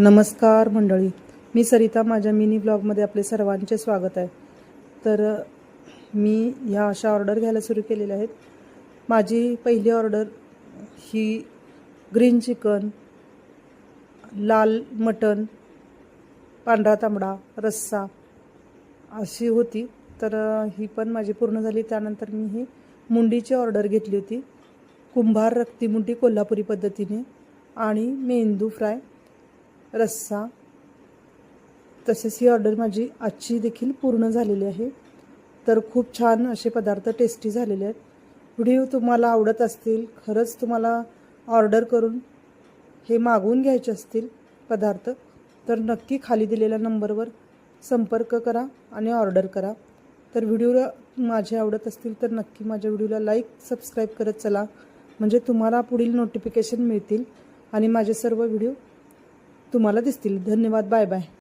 नमस्कार मंडळी. मी सरिता माझ्या मिनी ब्लॉगमध्ये आपले सर्वांचे स्वागत आहे. तर मी ह्या अशा ऑर्डर घ्यायला सुरू केलेल्या आहेत. माझी पहिली ऑर्डर ही ग्रीन चिकन लाल मटन पांढरा तांबडा रस्सा अशी होती. तर ही पण माझी पूर्ण झाली. त्यानंतर मी ही मुंडीची ऑर्डर घेतली होती. कुंभार रक्ती मुंडी कोल्हापुरी पद्धतीने आणि मेंदू फ्राय. रस्सा. तसेच ही ऑर्डर माझी आजची देखील पूर्ण झालेली आहे. तर खूप छान असे पदार्थ टेस्टी झालेले आहेत. व्हिडिओ तुम्हाला आवडत असतील खरंच तुम्हाला ऑर्डर करून हे मागवून घ्यायचे असतील पदार्थ तर नक्की खाली दिलेल्या नंबरवर संपर्क करा आणि ऑर्डर करा. तर व्हिडिओला माझे आवडत असतील तर नक्की माझ्या व्हिडिओला लाईक सबस्क्राईब करत चला. म्हणजे तुम्हाला पुढील नोटिफिकेशन मिळतील आणि माझे सर्व व्हिडिओ तुम्हाला दिसतील. धन्यवाद. Bye bye.